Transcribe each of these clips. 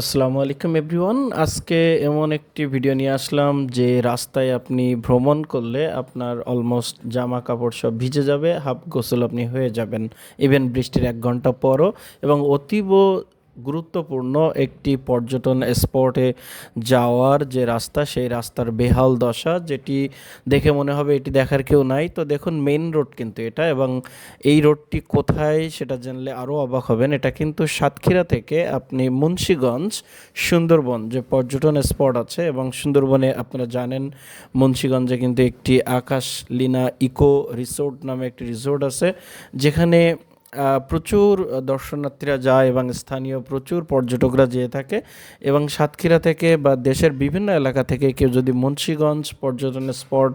আসসালামু আলাইকুম এভরিওয়ান। আজকে এমন একটি ভিডিও নিয়ে আসলাম যে রাস্তায় আপনি ভ্রমণ করলে আপনার অলমোস্ট জামা কাপড় সব ভিজে যাবে, হাফ গোসল আপনি হয়ে যাবেন। ইভেন বৃষ্টির এক ঘণ্টা পরও এবং অতীব গুরুত্বপূর্ণ একটি পর্যটন স্পটে যাওয়ার যে রাস্তা, সেই রাস্তার বেহাল দশা, যেটি দেখে মনে হবে এটি দেখার কেউ নাই। তো দেখুন মেইন রোড কিন্তু এটা এবং এই রোডটি কোথায় সেটা জানলে আরও অবাক হবেন। এটা কিন্তু সাতক্ষীরা থেকে আপনি মুন্সীগঞ্জ, সুন্দরবন যে পর্যটন স্পট আছে এবং সুন্দরবনে আপনারা জানেন, মুন্সীগঞ্জে কিন্তু একটি আকাশ লিনা ইকো রিসোর্ট নামে একটি রিসোর্ট আছে, যেখানে প্রচুর দর্শনার্থীরা যায় এবং স্থানীয় প্রচুর পর্যটকরা যেয়ে থাকে এবং সাতক্ষীরা থেকে বা দেশের বিভিন্ন এলাকা থেকে কেউ যদি মুন্সীগঞ্জ পর্যটন স্পট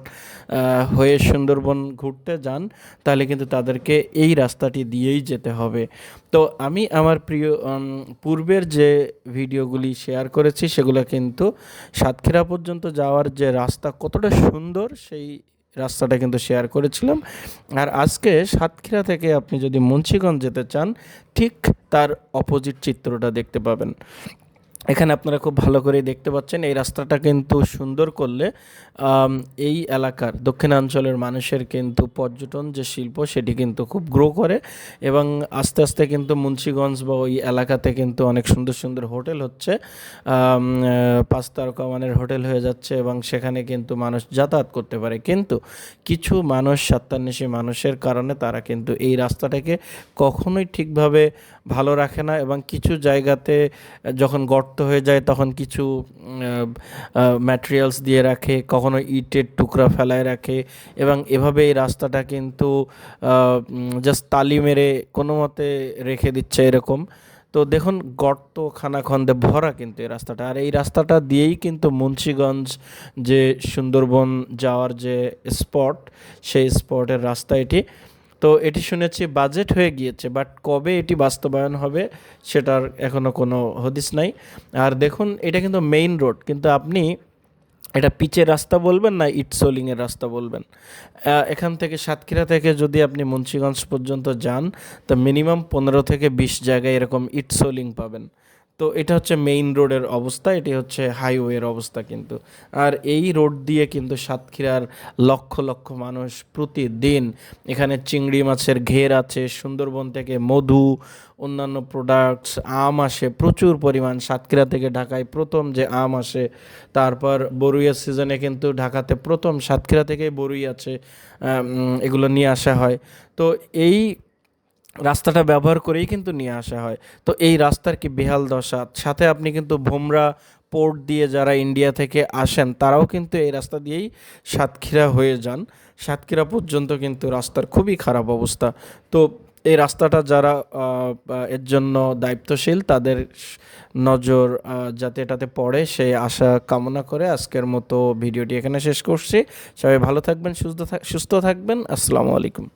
হয়ে সুন্দরবন ঘুরতে যান, তাহলে কিন্তু তাদেরকে এই রাস্তাটি দিয়েই যেতে হবে। তো আমি আমার প্রিয় পূর্বের যে ভিডিওগুলি শেয়ার করেছি, সেগুলো কিন্তু সাতক্ষীরা পর্যন্ত যাওয়ার যে রাস্তা কতটা সুন্দর, সেই রাস্তাটা কিন্তু শেয়ার করেছিলাম। আর আজকে সাতক্ষীরা থেকে আপনি যদি মুন্সিগঞ্জ যেতে চান, ঠিক তার অপোজিট চিত্রটা দেখতে পাবেন। এখানে আপনারা খুব ভালো করে দেখতে পাচ্ছেন, এই রাস্তাটা কিন্তু সুন্দর করলে এই এলাকার দক্ষিণাঞ্চলের মানুষের কিন্তু পর্যটন যে শিল্প সেটি কিন্তু খুব গ্রো করে এবং আস্তে আস্তে কিন্তু মুন্সীগঞ্জ বা ওই এলাকাতে কিন্তু অনেক সুন্দর সুন্দর হোটেল হচ্ছে। পাঁচ তারকা মানের হোটেল হয়ে যাচ্ছে এবং সেখানে কিন্তু মানুষ যাতায়াত করতে পারে। কিন্তু কিছু মানুষ সাত্তান্বেষী মানুষের কারণে তারা কিন্তু এই রাস্তাটাকে কখনোই ঠিকভাবে ভালো রাখে না এবং কিছু জায়গাতে যখন গর্ত হয়ে যায়, তখন কিছু ম্যাটেরিয়ালস দিয়ে রাখে, কখনো ইটের টুকরা ফেলায় রাখে এবং এভাবে এই রাস্তাটা কিন্তু জাস্ট তালি মেরে কোনো মতে রেখে দিচ্ছে এরকম। তো দেখুন, গর্ত, খানাখন্দে ভরা কিন্তু এই রাস্তাটা। আর এই রাস্তাটা দিয়েই কিন্তু মুন্সীগঞ্জ যে সুন্দরবন যাওয়ার যে স্পট সেই স্পটের রাস্তা এটি। তো এটি শুনেছি বাজেট হয়ে গিয়েছে বাট কবে এটি বাস্তবায়ন হবে সেটার এখনও কোনো হদিস নাই। আর দেখুন, এটা কিন্তু মেইন রোড কিন্তু আপনি এটা পিচের রাস্তা বলবেন না ইটসোলিংয়ের রাস্তা বলবেন? এখান থেকে সাতক্ষীরা থেকে যদি আপনি মুন্সীগঞ্জ পর্যন্ত যান, তো মিনিমাম পনেরো থেকে বিশ জায়গায় এরকম ইটসোলিং পাবেন। তো এটা হচ্ছে মেইন রোডের অবস্থা, এটি হচ্ছে হাইওয়ের অবস্থা কিন্তু। আর এই রোড দিয়ে কিন্তু সাতক্ষীরার লক্ষ লক্ষ মানুষ প্রতিদিন এখানে চিংড়ি মাছের ঘের আছে, সুন্দরবন থেকে মধু, অন্যান্য প্রোডাক্টস আম আসে, প্রচুর পরিমাণ। সাতক্ষীরা থেকে ঢাকায় প্রথম যে আম আসে, তারপর বরুইয়ের সিজনে কিন্তু ঢাকাতে প্রথম সাতক্ষীরা থেকেই বরুই আছে এগুলো নিয়ে আসা হয়। তো এই রাস্তাটা ব্যবহার করেই কিন্তু নিয়ে আসা হয়। তো এই রাস্তার কি বেহাল দশা? সাথে আপনি কিন্তু ভোমরা পোর্ট দিয়ে যারা ইন্ডিয়া থেকে আসেন, তারাও কিন্তু এই রাস্তা দিয়েই সাতক্ষীরা হয়ে যান। সাতক্ষীরা পর্যন্ত কিন্তু রাস্তার খুবই খারাপ অবস্থা। তো এই রাস্তাটা যারা এর জন্য দায়িত্বশীল, তাদের নজর যাতে এটাতে পড়ে, সে আশা কামনা করে আজকের মতো ভিডিওটি এখানে শেষ করছি। সবাই ভালো থাকবেন, সুস্থ সুস্থ থাকবেন। আসসালামু আলাইকুম।